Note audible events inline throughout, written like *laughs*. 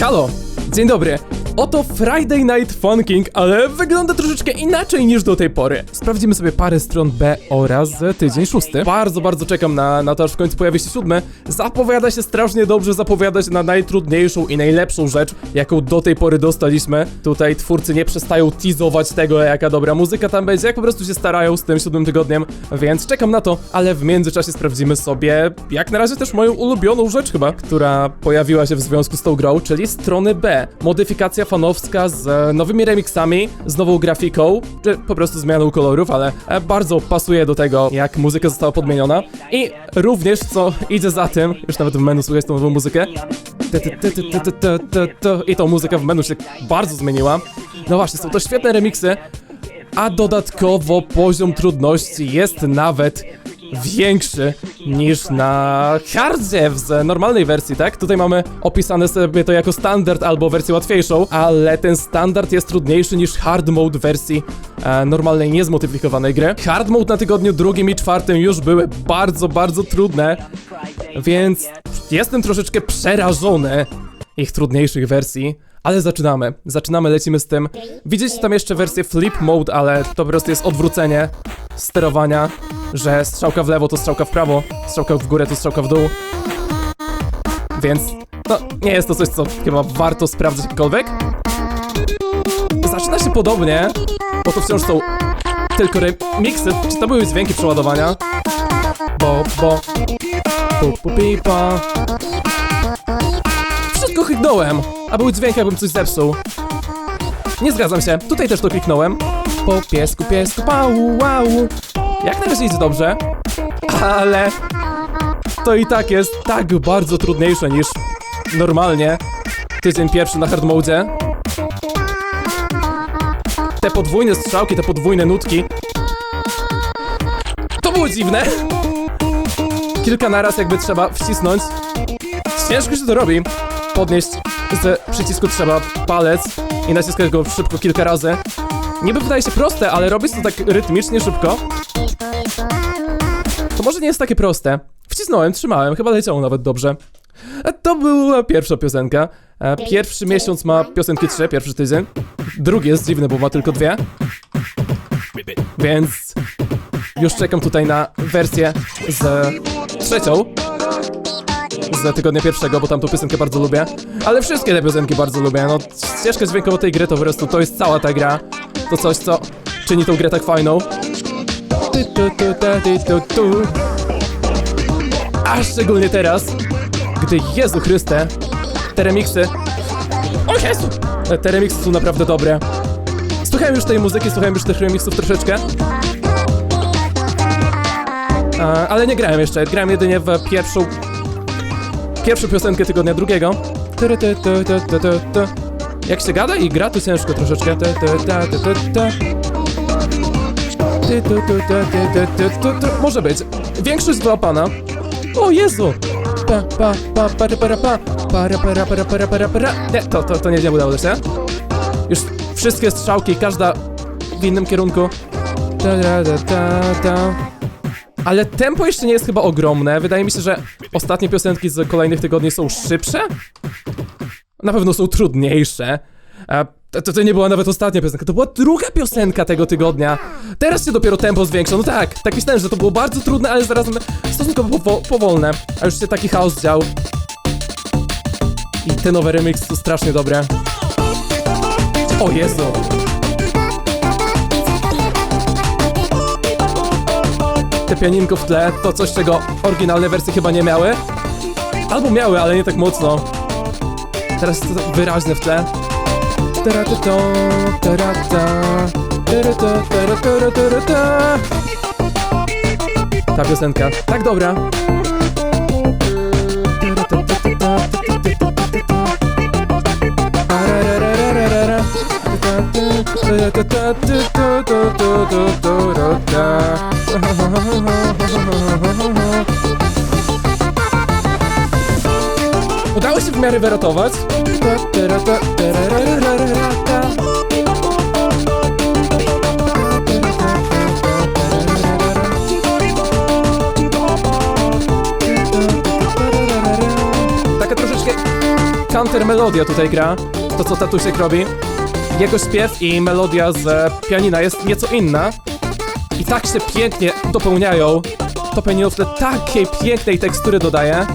Halo, dzień dobry. Oto Friday Night Funking, ale wygląda troszeczkę inaczej niż do tej pory. Sprawdzimy sobie parę stron B oraz tydzień szósty. Bardzo, bardzo czekam na, na to, aż w końcu pojawi się siódmy. Zapowiada się strasznie dobrze, zapowiada się na najtrudniejszą i najlepszą rzecz, jaką do tej pory dostaliśmy. Tutaj twórcy nie przestają teasować tego, jaka dobra muzyka tam będzie, jak po prostu się starają z tym siódmym tygodniem, więc czekam na to, ale w międzyczasie sprawdzimy sobie, jak na razie też moją ulubioną rzecz chyba, która pojawiła się w związku z tą grą, czyli strony B. Modyfikacja fanowska z e, nowymi remixami, z nową grafiką, czy po prostu zmianą kolorów, ale e, bardzo pasuje do tego, jak muzyka została podmieniona. I również, co idzie za tym, już nawet w menu słychać tą nową muzykę. I tą muzykę w menu się bardzo zmieniła. No właśnie, są to świetne remixy, a dodatkowo poziom trudności jest nawet większy niż na hardzie w normalnej wersji, tak? Tutaj mamy opisane sobie to jako standard albo wersję łatwiejszą, ale ten standard jest trudniejszy niż hard mode wersji e, normalnej, niezmodyfikowanej gry. Hard mode na tygodniu drugim i czwartym już były bardzo, bardzo trudne, więc jestem troszeczkę przerażony ich trudniejszych wersji. Ale zaczynamy. Zaczynamy, lecimy z tym. Widzicie tam jeszcze wersję flip mode, ale to po prostu jest odwrócenie sterowania, że strzałka w lewo to strzałka w prawo, strzałka w górę to strzałka w dół. Więc no, nie jest to coś, co chyba warto sprawdzić jakkolwiek. Zaczyna się podobnie, bo to wciąż są tylko remixy. Czy to były dźwięki przeładowania? Bo, bo... Pu, pu, pipa. Wszystko kliknąłem, a był dźwięk jakbym coś zepsuł. Nie zgadzam się, tutaj też to kliknąłem. Po piesku, piesku, pału, wow. Jak na razie idzie dobrze, ale to i tak jest tak bardzo trudniejsze niż normalnie tydzień pierwszy na hard mode. Te podwójne strzałki, te podwójne nutki. To było dziwne. Kilka naraz jakby trzeba wcisnąć. Ciężko się to robi. Podnieść z przycisku trzeba palec i naciskać go szybko kilka razy. Niby wydaje się proste, ale robić to tak rytmicznie szybko. To może nie jest takie proste. Wcisnąłem, trzymałem, chyba leciało nawet dobrze. E, To była pierwsza piosenka. E, Pierwszy miesiąc ma piosenki trzy, pierwszy tydzień. Drugi jest dziwny, bo ma tylko dwie. Więc już czekam tutaj na wersję z trzecią. Z tygodnia pierwszego, bo tam tą piosenkę bardzo lubię. Ale wszystkie te piosenki bardzo lubię. No, ścieżka dźwiękowa tej gry to po prostu to jest cała ta gra. To coś, co czyni tą grę tak fajną. A szczególnie teraz, gdy Jezu Chryste, te remixy. O Jezu! Te remixy są naprawdę dobre. Słuchałem już tej muzyki, słuchałem już tych remixów troszeczkę. Ale nie grałem jeszcze, grałem jedynie w pierwszą pierwszą piosenkę tygodnia drugiego. Jak się gada i gra, to ciężko troszeczkę. Te, te, te, te, te, te. Ty. Może być. Większość złapana. O Jezu! Pa, pa, pa, para, para, pa. Para, para, para, para, para, para. Nie, to, to, to nie, nie udało się. Już wszystkie strzałki, każda w innym kierunku. Ta, ta, ta, ta, ta. Ale tempo jeszcze nie jest chyba ogromne. Wydaje mi się, że ostatnie piosenki z kolejnych tygodni są szybsze. Na pewno są trudniejsze. A to, to, to nie była nawet ostatnia piosenka, to była druga piosenka tego tygodnia. Teraz się dopiero tempo zwiększa. No tak, tak myślałem, że to było bardzo trudne, ale zarazem stosunkowo powo powolne. A już się taki chaos dział. I te nowe remix są strasznie dobre. O Jezu. te pianinko w tle to coś, czego oryginalne wersje chyba nie miały. Albo miały, ale nie tak mocno. Teraz jest to wyraźne w tle. Taratatą, tarata, tarata, tarata, tarata. Ta piosenka, tak dobra. W miarę wyratować. Taka troszeczkę counter melodia tutaj gra, to co tatusiek robi. Jego śpiew i melodia z pianina jest nieco inna. I tak się pięknie dopełniają. To pianino w tle takiej pięknej tekstury dodaje.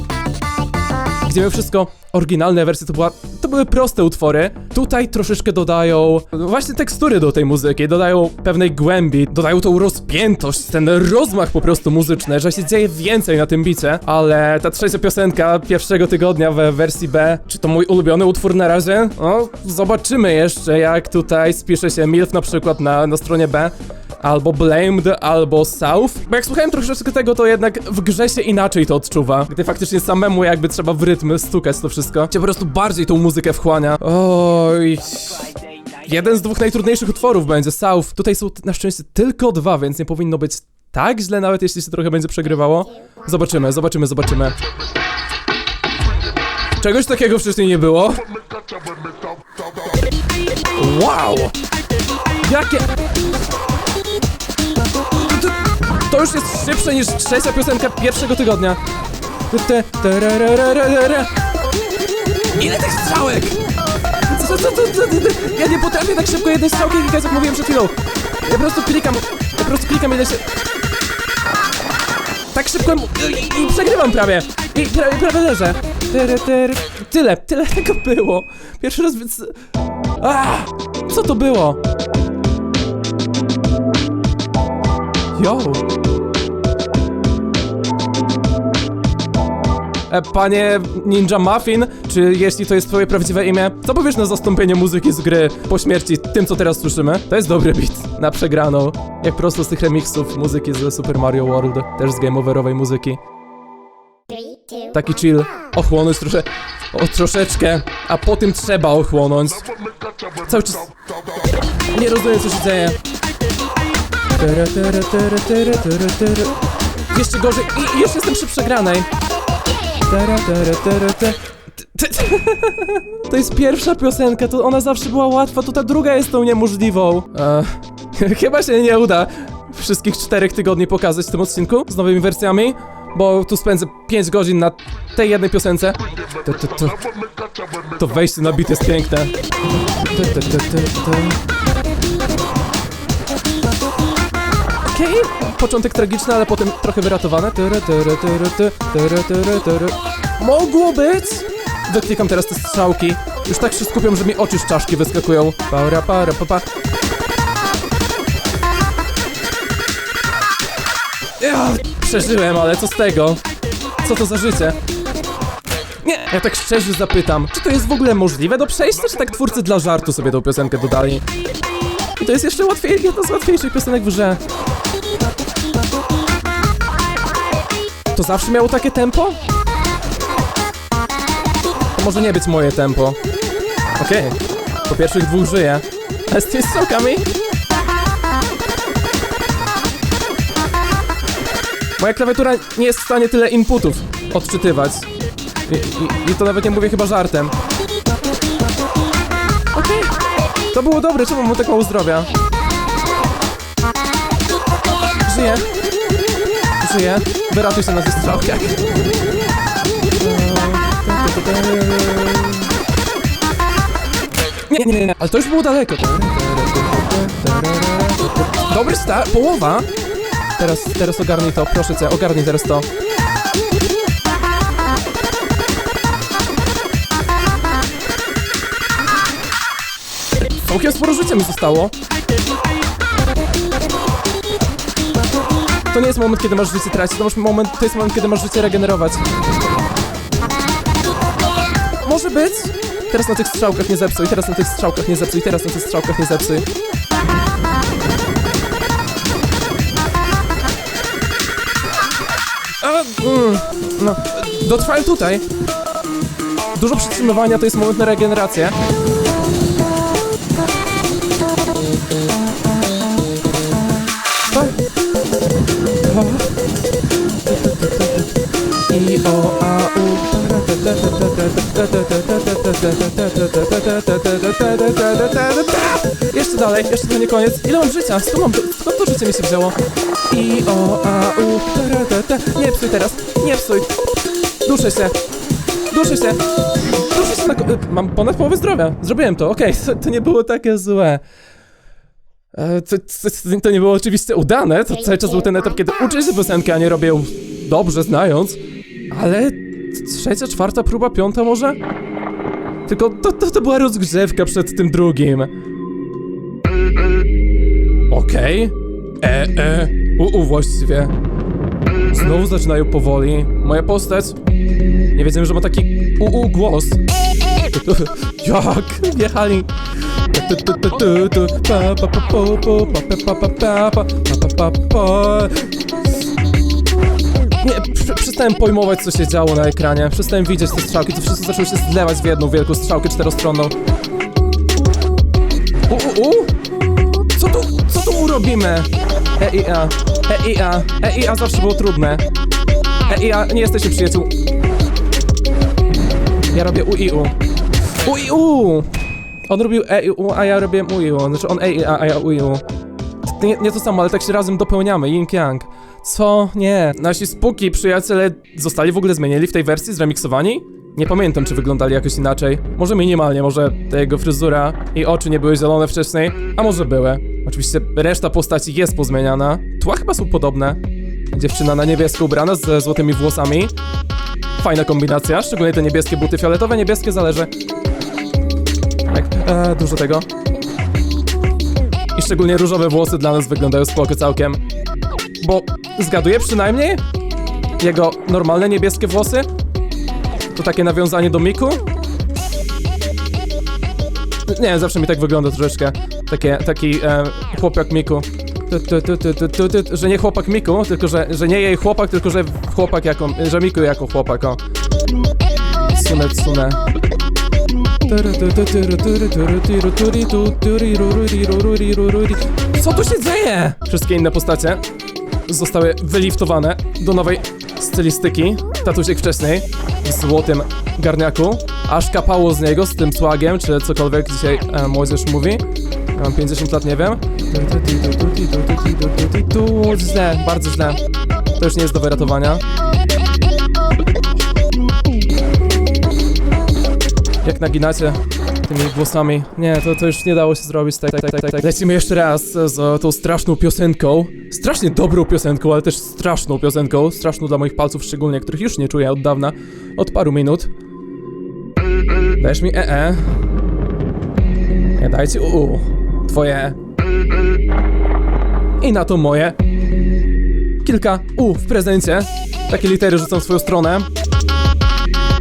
Gdzie mimo wszystko oryginalne wersje to, była, to były proste utwory. Tutaj troszeczkę dodają właśnie tekstury do tej muzyki, dodają pewnej głębi, dodają tą rozpiętość, ten rozmach po prostu muzyczny, że się dzieje więcej na tym bicie, ale ta trzecia piosenka pierwszego tygodnia w wersji B, czy to mój ulubiony utwór na razie? No, zobaczymy jeszcze jak tutaj spisze się MILF na przykład na, na stronie B albo Blamed, albo South. Bo jak słuchałem troszeczkę tego, to jednak w grze się inaczej to odczuwa. Gdy faktycznie samemu jakby trzeba w rytm stukać to wszystko. Cię po prostu bardziej tą muzykę wchłania. Oj. Jeden z dwóch najtrudniejszych utworów będzie South. Tutaj są na szczęście tylko dwa, więc nie powinno być tak źle, nawet jeśli się trochę będzie przegrywało. Zobaczymy, zobaczymy, zobaczymy. Czegoś takiego wcześniej nie było. Wow! Jakie... To, to już jest szybsze niż trzecia piosenka pierwszego tygodnia. Ile tych strzałek? Co, co, co, co, ja nie potrafię tak szybko jednej strzałki klikać, jak mówiłem przed chwilą. Ja po prostu klikam, ja po prostu klikam się... Tak szybko i, i przegrywam prawie. I prawie, prawie leżę. Tyle, tyle tego było. Pierwszy raz więc... A, co to było? Yo. E, Panie Ninja Muffin, czy jeśli to jest twoje prawdziwe imię, co powiesz na zastąpienie muzyki z gry po śmierci tym, co teraz słyszymy? To jest dobry beat, na przegraną. Jak prosto z tych remixów muzyki z Super Mario World, też z game overowej muzyki. Taki chill, ochłonąć trosze... O, troszeczkę, a po tym trzeba ochłonąć. Cały czas... Nie rozumiem, co się dzieje. Jeszcze gorzej i jeszcze jestem przy przegranej. *laughs* To jest pierwsza piosenka, to ona zawsze była łatwa, to ta druga jest tą niemożliwą. E, *laughs* chyba się nie uda wszystkich czterech tygodni pokazać w tym odcinku z nowymi wersjami, bo tu spędzę 5 godzin na tej jednej piosence. To, to, to, to wejście na bit jest piękne. Okej, początek tragiczny, ale potem trochę wyratowany. Tyry, tyry, tyry, ty, tyry, tyry, tyry. Mogło być! Wyklikam teraz te strzałki. Już tak się skupiam, że mi oczy z czaszki wyskakują. Para, para, pa, pa. Ja, przeżyłem, ale co z tego? Co to za życie? Nie, ja tak szczerze zapytam, czy to jest w ogóle możliwe do przejścia, czy tak twórcy dla żartu sobie tą piosenkę dodali? I to jest jeszcze łatwiej, jedna z łatwiejszych piosenek w grze. To zawsze miało takie tempo? To może nie być moje tempo. Okej, po pierwszych dwóch żyję. Z tymi strzałkami? Moja klawiatura nie jest w stanie tyle inputów odczytywać. I, i, i to nawet nie mówię chyba żartem. Okej. To było dobre, czemu mam tak mało zdrowia? Żyję. Żyję. Wyratuj się na tych strzałkach. Nie, nie, nie, ale to już było daleko. Dobry start, połowa. Teraz, teraz ogarnij to, proszę cię, ogarnij teraz to. Całkiem sporo życia mi zostało. To nie jest moment, kiedy masz życie tracić, to, moment, to jest moment, kiedy masz życie regenerować. Może być. Teraz na tych strzałkach nie zepsuj, teraz na tych strzałkach nie zepsuj, teraz na tych strzałkach nie zepsuj. A, mm, no, dotrwałem tutaj. Dużo przytrzymywania to jest moment na regenerację. O a u Jeszcze dalej, jeszcze to nie koniec. Ile mam życia? Skąd mam skąd to życie mi się wzięło? I o a u Nie psuj teraz, nie psuj. Duszę się. Ruszę się! Ruszę się na... y, Mam ponad połowę zdrowia. Zrobiłem to, okej, to, *laughs* to nie było takie złe. E, To, to, to nie było oczywiście udane, to cały czas był ten etap, kiedy uczę się piosenki, a nie robię ją dobrze znając. Ale trzecia, czwarta próba, piąta może? Tylko to, to, to była rozgrzewka przed tym drugim. Okej. E, e. U, u, właściwie. Znowu zaczynają powoli. Moja postać. Nie wiedziałem, że ma taki u, u głos. *laughs* Jak wjechali. Nie, pr- przestałem pojmować, co się działo na ekranie. Przestałem widzieć te strzałki, to wszystko zaczęło się zlewać w jedną wielką strzałkę czterostronną. U, u, u? Co tu, co tu robimy? E i a, e i a, e i a zawsze było trudne. E i a, nie jesteśmy przyjaciół. Ja robię u i u. U i u! On robił e i u, a ja robię u i u. Znaczy on e i a, a ja u i u. Nie, nie to samo, ale tak się razem dopełniamy, yin yang. Co? Nie. Nasi spuki przyjaciele zostali w ogóle zmienieni w tej wersji, zremiksowani? Nie pamiętam, czy wyglądali jakoś inaczej. Może minimalnie, może ta jego fryzura i oczy nie były zielone wcześniej, a może były. Oczywiście reszta postaci jest pozmieniana. Tła chyba są podobne. Dziewczyna na niebiesko ubrana ze złotymi włosami. Fajna kombinacja, szczególnie te niebieskie buty, fioletowe, niebieskie zależy. Tak, e, dużo tego. I szczególnie różowe włosy dla nas wyglądają spoko całkiem. Bo zgaduję przynajmniej jego normalne niebieskie włosy. To takie nawiązanie do Miku. Nie, zawsze mi tak wygląda troszeczkę. Takie, taki e, chłopak Miku. Tu, tu, tu, tu, że nie chłopak Miku, tylko że, że nie jej chłopak, tylko że chłopak jako, że Miku jako chłopak, o. Sunę, sunę. Co tu się dzieje? Wszystkie inne postacie zostały wyliftowane do nowej stylistyki. Tatusiek wcześniej w złotym garniaku. Aż kapało z niego z tym słagiem, czy cokolwiek dzisiaj e, młodzież mówi. Ja mam 50 lat, nie wiem. Tu źle, bardzo źle. To już nie jest do wyratowania. Jak naginacie tymi głosami. Nie, to, to już nie dało się zrobić. Tak, tak, tak, tak, tak. Lecimy jeszcze raz z tą straszną piosenką. Strasznie dobrą piosenką, ale też straszną piosenką. Straszną dla moich palców szczególnie, których już nie czuję od dawna. Od paru minut. Dajesz mi EE. Nie dajcie UU. Twoje. I na to moje. Kilka U w prezencie. Takie litery rzucam w swoją stronę.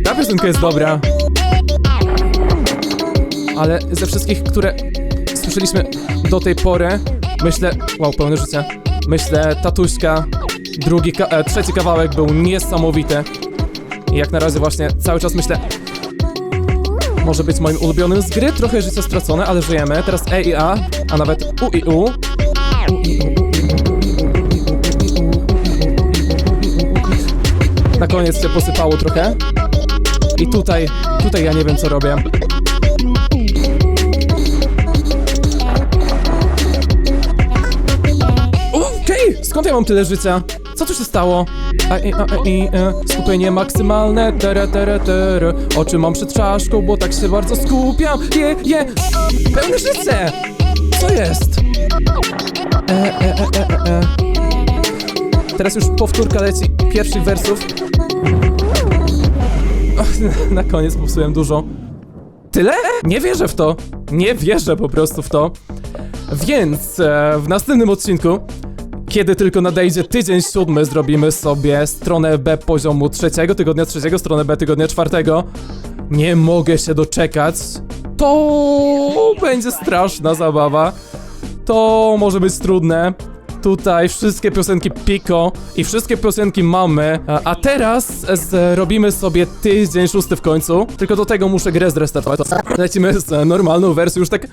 Ta piosenka jest dobra. Ale ze wszystkich, które słyszeliśmy do tej pory, myślę... Wow, pełne życie. Myślę, tatuśka, drugi, ka e, trzeci kawałek był niesamowity. I jak na razie właśnie cały czas myślę... Może być moim ulubionym z gry, trochę życia stracone, ale żyjemy. Teraz E i A, a nawet U i U. Na koniec się posypało trochę. I tutaj, tutaj ja nie wiem co robię. Skąd ja mam tyle życia? Co tu się stało? A, i, a, i, e, skupienie maksymalne, tere, tere, tere. Oczy mam przed czaszką, bo tak się bardzo skupiam. Je, je, pełne życie! Co jest? E, e, e, e, e, e. Teraz już powtórka leci pierwszych wersów. *laughs* Na koniec popsułem dużo. Tyle? Nie wierzę w to. Nie wierzę po prostu w to. Więc e, w następnym odcinku, kiedy tylko nadejdzie tydzień siódmy, zrobimy sobie stronę B poziomu trzeciego, tygodnia trzeciego, stronę B tygodnia czwartego. Nie mogę się doczekać. To będzie straszna zabawa. To może być trudne. Tutaj wszystkie piosenki Pico i wszystkie piosenki mamy. A, teraz zrobimy sobie tydzień szósty w końcu. Tylko do tego muszę grę zrestartować. Lecimy z normalną wersją. Już tak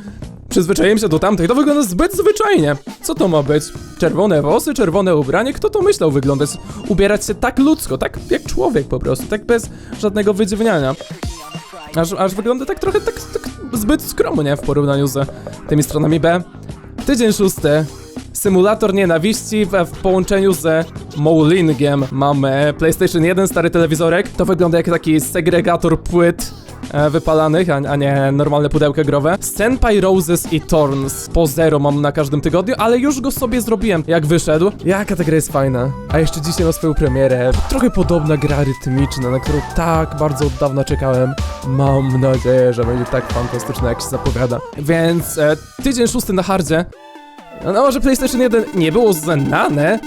przyzwyczaiłem się do tamtej. To wygląda zbyt zwyczajnie. Co to ma być? Czerwone włosy, czerwone ubranie? Kto to myślał wyglądać? Ubierać się tak ludzko, tak jak człowiek po prostu. Tak bez żadnego wydziwniania. Aż, aż wygląda tak trochę tak, tak zbyt skromnie w porównaniu z tymi stronami B. Tydzień szósty. Symulator nienawiści w, w połączeniu z Mowlingiem. Mamy PlayStation 1, stary telewizorek. To wygląda jak taki segregator płyt e, wypalanych, a, a nie normalne pudełka growe. Senpai Roses i Thorns. Po zero mam na każdym tygodniu, ale już go sobie zrobiłem, jak wyszedł. Jaka ta gra jest fajna. A jeszcze dzisiaj ma swoją premierę. Trochę podobna gra rytmiczna, na którą tak bardzo od dawna czekałem. Mam nadzieję, że będzie tak fantastyczna, jak się zapowiada. Więc e, tydzień szósty na hardzie. No może PlayStation 1 nie było znane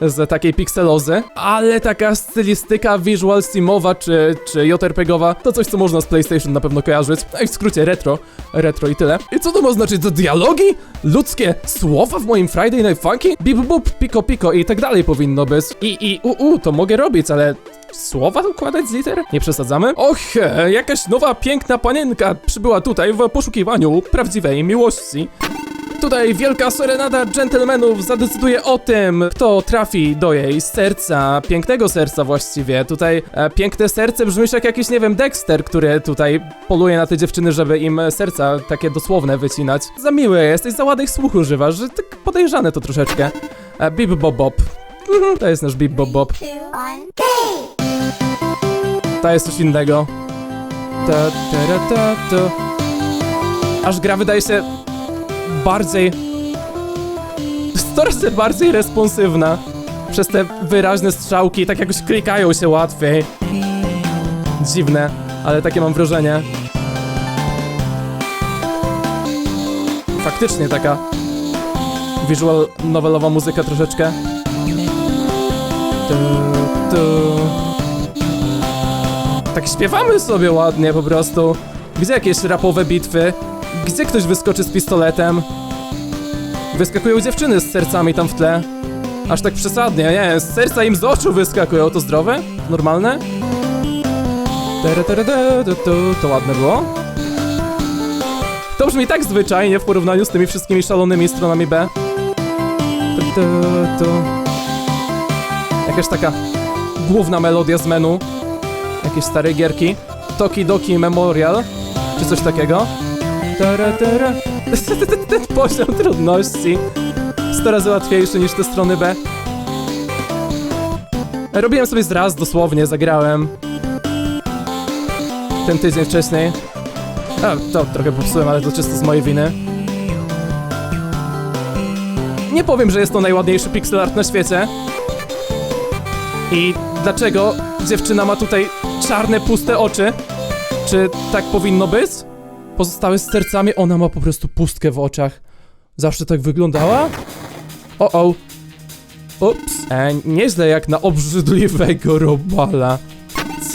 z takiej pikselozy, ale taka stylistyka visual simowa czy, czy JRPGowa to coś, co można z PlayStation na pewno kojarzyć. No i w skrócie retro, retro i tyle. I co to ma znaczyć? To dialogi? Ludzkie słowa w moim Friday Night Funky? Bip bup, piko piko i tak dalej powinno być. I i u u, to mogę robić, ale słowa układać z liter? Nie przesadzamy? Och, jakaś nowa piękna panienka przybyła tutaj w poszukiwaniu prawdziwej miłości. Tutaj wielka serenada dżentelmenów zadecyduje o tym, kto trafi do jej serca, pięknego serca właściwie. Tutaj e, piękne serce brzmi jak jakiś, nie wiem, Dexter, który tutaj poluje na te dziewczyny, żeby im serca takie dosłowne wycinać. Za miły jesteś, za ładnych słuch używasz, że tak podejrzane to troszeczkę. E, Bip Bob Bob. *laughs* To jest nasz Bip Bob Bob. To jest coś innego. Ta, ta, ta, ta, ta. Aż gra wydaje się bardziej... 100 razy bardziej responsywna. Przez te wyraźne strzałki, tak jakoś klikają się łatwiej. Dziwne, ale takie mam wrażenie. Faktycznie taka visual novelowa muzyka troszeczkę. Tu, tu. Tak śpiewamy sobie ładnie po prostu. Gdzie jakieś rapowe bitwy? Gdzie ktoś wyskoczy z pistoletem? Wyskakują dziewczyny z sercami tam w tle. Aż tak przesadnie, nie, z serca im z oczu wyskakują, to zdrowe? Normalne? To ładne było. To brzmi tak zwyczajnie w porównaniu z tymi wszystkimi szalonymi stronami B. Jakaś taka główna melodia z menu. Jakieś stare gierki. Toki Doki Memorial. Czy coś takiego. Ten *laughs* poziom trudności 100 razy łatwiejszy niż te strony B. Robiłem sobie zraz dosłownie, zagrałem. Ten tydzień wcześniej. A, to trochę popsułem, ale to czysto z mojej winy. Nie powiem, że jest to najładniejszy pixel art na świecie. I dlaczego dziewczyna ma tutaj czarne, puste oczy? Czy tak powinno być? Pozostałe z sercami, ona ma po prostu pustkę w oczach. Zawsze tak wyglądała? O, o. Ups. E, nieźle jak na obrzydliwego robala.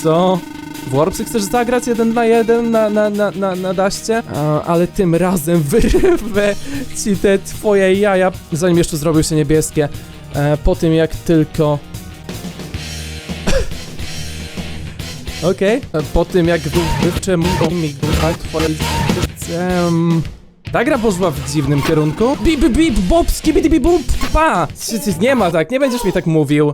Co? Warpsy chcesz zagrać jeden na jeden na, na, na, na, na daście? A, ale tym razem wyrwę ci te twoje jaja, zanim jeszcze zrobią się niebieskie. E, po tym jak tylko... Okej. Po tym jak wywczę mi twoje... Em, Ta gra poszła w dziwnym kierunku. Bip, bip, bob, skibidi, bip, bup, pa! Nie ma tak, nie będziesz mi tak mówił.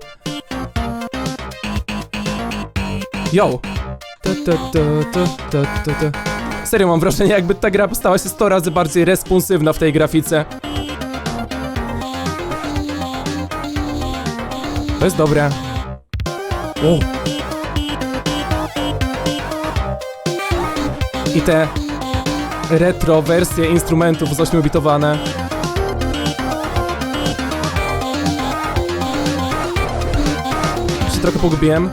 Yo! Serio mam wrażenie, jakby ta gra stała się 100 razy bardziej responsywna w tej grafice. To jest dobre. O! I te retro wersje instrumentów z 8-bitowane. Się trochę pogubiłem.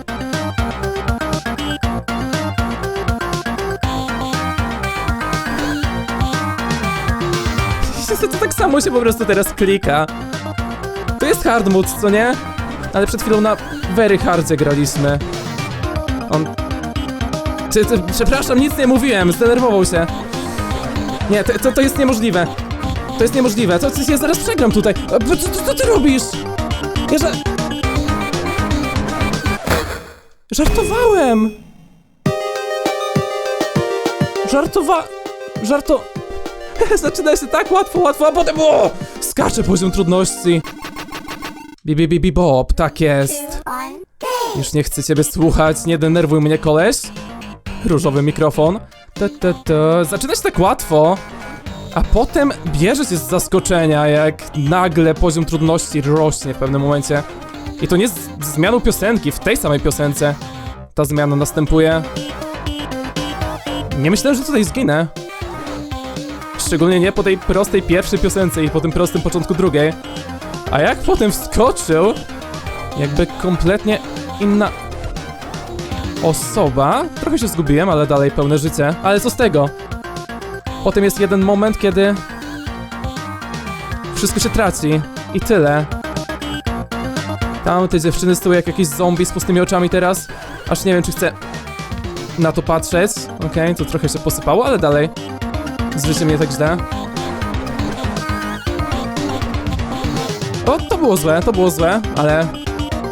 To tak samo się po prostu teraz klika. To jest hard co nie? Ale przed chwilą na very hardzie graliśmy. On... Ty, ty, przepraszam, nic nie mówiłem, zdenerwował się. Nie, to, to, to jest niemożliwe. To jest niemożliwe. To, to ja zaraz przegram tutaj. Co, co, co ty robisz? Ja ża... Żartowałem! Żartowa... Żarto... *laughs* Zaczyna się tak łatwo, łatwo, a potem... O! Skacze poziom trudności. Bibi, bibi, bob, tak jest. Już nie chcę ciebie słuchać, nie denerwuj mnie, koleś. Różowy mikrofon. Ta, ta, ta. Zaczyna się tak łatwo. A potem bierze się z zaskoczenia, jak nagle poziom trudności rośnie w pewnym momencie. I to nie z zmianą piosenki, w tej samej piosence ta zmiana następuje. Nie myślałem, że tutaj zginę. Szczególnie nie po tej prostej pierwszej piosence i po tym prostym początku drugiej. A jak potem wskoczył, jakby kompletnie inna osoba. Trochę się zgubiłem, ale dalej pełne życie. Ale co z tego? Potem jest jeden moment, kiedy wszystko się traci. I tyle. Tam te dziewczyny stoją jak jakieś zombie z pustymi oczami teraz. Aż nie wiem, czy chcę na to patrzeć. Okej, to trochę się posypało, ale dalej. Z życiem nie tak źle. O, to było złe, to było złe, ale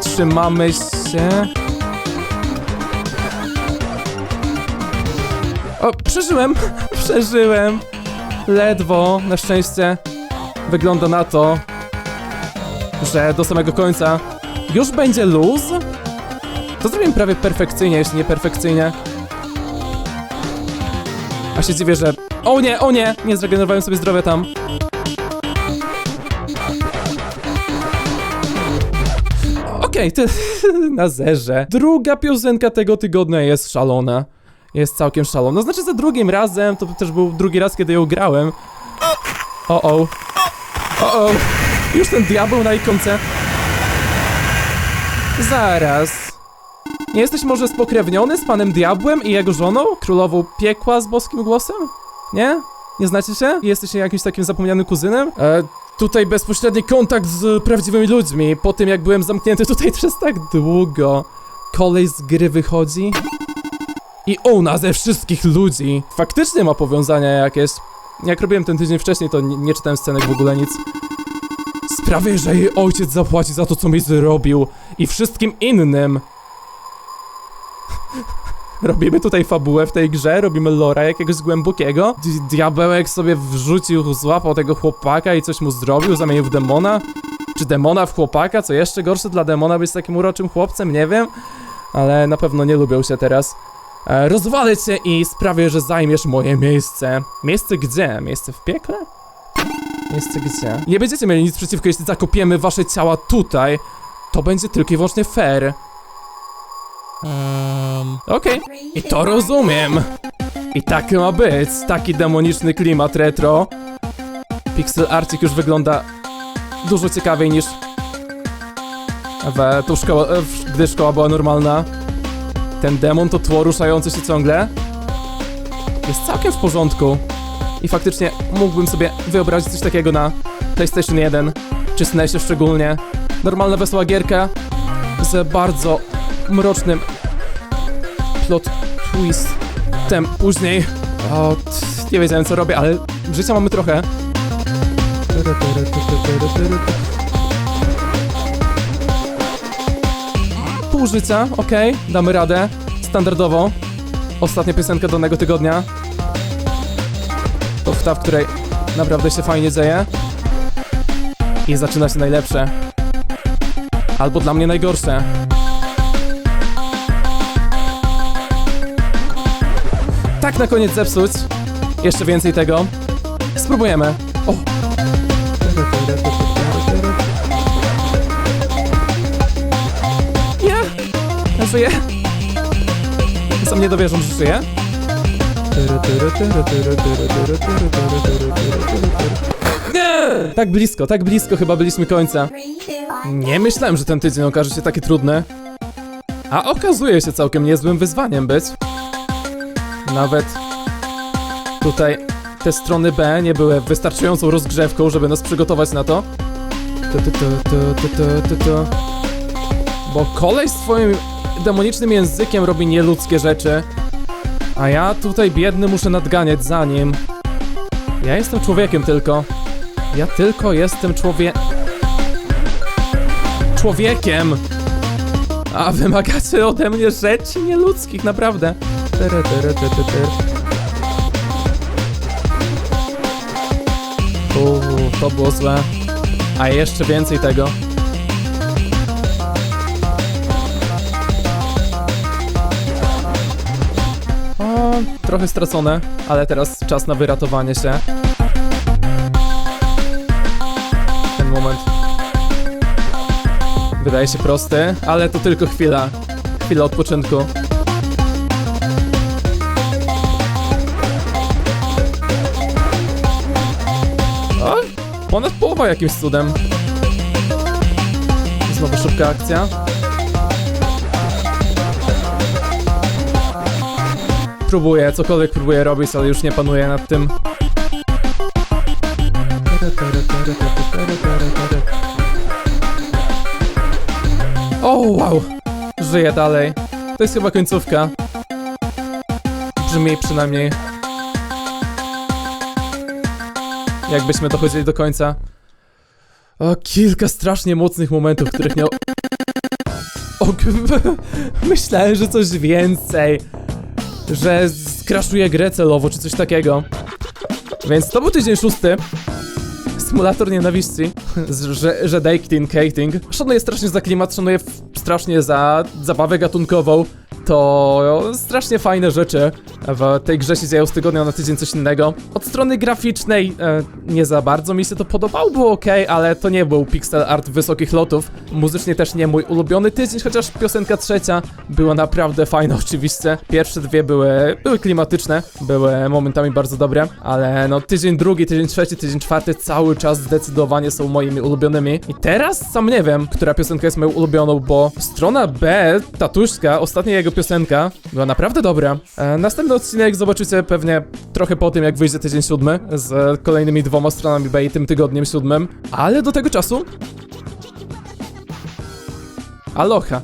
trzymamy się. O, przeżyłem, *laughs* przeżyłem. Ledwo, na szczęście. Wygląda na to, że do samego końca już będzie luz. To zrobiłem prawie perfekcyjnie, jeśli nie perfekcyjnie. A się dziwię, że... O nie, o nie! Nie zregenerowałem sobie zdrowia tam. Okej, to *laughs* na zerze. Druga piosenka tego tygodnia jest szalona. Jest całkiem szalona. Znaczy za drugim razem, to też był drugi raz, kiedy ją grałem. O o. O o. Już ten diabeł na ikonce. Zaraz. Nie jesteś może spokrewniony z panem diabłem i jego żoną? Królową piekła z boskim głosem? Nie? Nie znacie się? Jesteście jakimś takim zapomnianym kuzynem? E, tutaj bezpośredni kontakt z prawdziwymi ludźmi. Po tym jak byłem zamknięty tutaj *laughs* przez tak długo. Kolej z gry wychodzi. I ona ze wszystkich ludzi. Faktycznie ma powiązania jakieś. Jak robiłem ten tydzień wcześniej, to nie, nie czytałem scenek w ogóle nic. Sprawię, że jej ojciec zapłaci za to, co mi zrobił. I wszystkim innym. *laughs* Robimy tutaj fabułę w tej grze, robimy lora jakiegoś głębokiego. Di- Diabełek sobie wrzucił, złapał tego chłopaka i coś mu zrobił, zamienił w demona. Czy demona w chłopaka? Co jeszcze gorsze dla demona być takim uroczym chłopcem? Nie wiem. Ale na pewno nie lubią się teraz. E, rozwalę cię i sprawię, że zajmiesz moje miejsce. Miejsce gdzie? Miejsce w piekle? Miejsce gdzie? Nie będziecie mieli nic przeciwko, jeśli zakopiemy wasze ciała tutaj. To będzie tylko i wyłącznie fair. Um, Okej, i to rozumiem. I tak ma być, taki demoniczny klimat retro. Pixel Arcik już wygląda dużo ciekawiej niż w tą szkołę, e, w- gdy szkoła była normalna. Ten demon, to tło ruszające się ciągle, jest całkiem w porządku. I faktycznie mógłbym sobie wyobrazić coś takiego na PlayStation 1, czy SNESie szczególnie. Normalna, wesoła gierka z bardzo mrocznym plot twistem później. O, nie wiedziałem co robię, ale życia mamy trochę. Pół życia, okej, damy radę. Standardowo. Ostatnia piosenka danego tygodnia. To ta, w której naprawdę się fajnie dzieje. I zaczyna się najlepsze. Albo dla mnie najgorsze. tak na koniec zepsuć. Jeszcze więcej tego. Spróbujemy. O! Ja żyję. Sam nie dowierzą, że żyję. Nie! Tak blisko, tak blisko chyba byliśmy końca. Nie myślałem, że ten tydzień okaże się taki trudny. A okazuje się całkiem niezłym wyzwaniem być. Nawet tutaj te strony B nie były wystarczającą rozgrzewką, żeby nas przygotować na to. Bo koleś swoim demonicznym językiem robi nieludzkie rzeczy. A ja tutaj biedny muszę nadganiać za nim. Ja jestem człowiekiem tylko. Ja tylko jestem człowie... Człowiekiem! A wymagacie ode mnie rzeczy nieludzkich, naprawdę. Uuu, to było złe. A jeszcze więcej tego. trochę stracone, ale teraz czas na wyratowanie się. Ten moment wydaje się prosty, ale to tylko chwila. Chwila odpoczynku. O, ponad połowa jakimś cudem. Znowu szybka akcja. Próbuję, cokolwiek próbuję robić, ale już nie panuję nad tym. O, wow! Żyję dalej. To jest chyba końcówka. Brzmi przynajmniej. Jakbyśmy dochodzili do końca. O, kilka strasznie mocnych momentów, których miał... *laughs* O, *laughs* myślałem, że coś więcej. Że skraszuje grę celowo, czy coś takiego. Więc to był tydzień szósty. Symulator nienawiści, że, że dating, hating. Szanuję strasznie za klimat, szanuję strasznie za zabawę gatunkową. To strasznie fajne rzeczy. W tej grze się dzieją z tygodnia na tydzień coś innego. Od strony graficznej e, nie za bardzo mi się to podobało, było ok, ale to nie był pixel art wysokich lotów. Muzycznie też nie mój ulubiony tydzień, chociaż piosenka trzecia była naprawdę fajna *laughs* oczywiście. Pierwsze dwie były, były klimatyczne, były momentami bardzo dobre, ale no tydzień drugi, tydzień trzeci, tydzień czwarty cały czas zdecydowanie są moimi ulubionymi. I teraz sam nie wiem, która piosenka jest moją ulubioną, bo strona B, tatuśka, ostatnia jego piosenka była naprawdę dobra. E, następny odcinek zobaczycie pewnie trochę po tym, jak wyjdzie tydzień siódmy z kolejnymi dwoma stronami B i tym tygodniem siódmym, ale do tego czasu Aloha.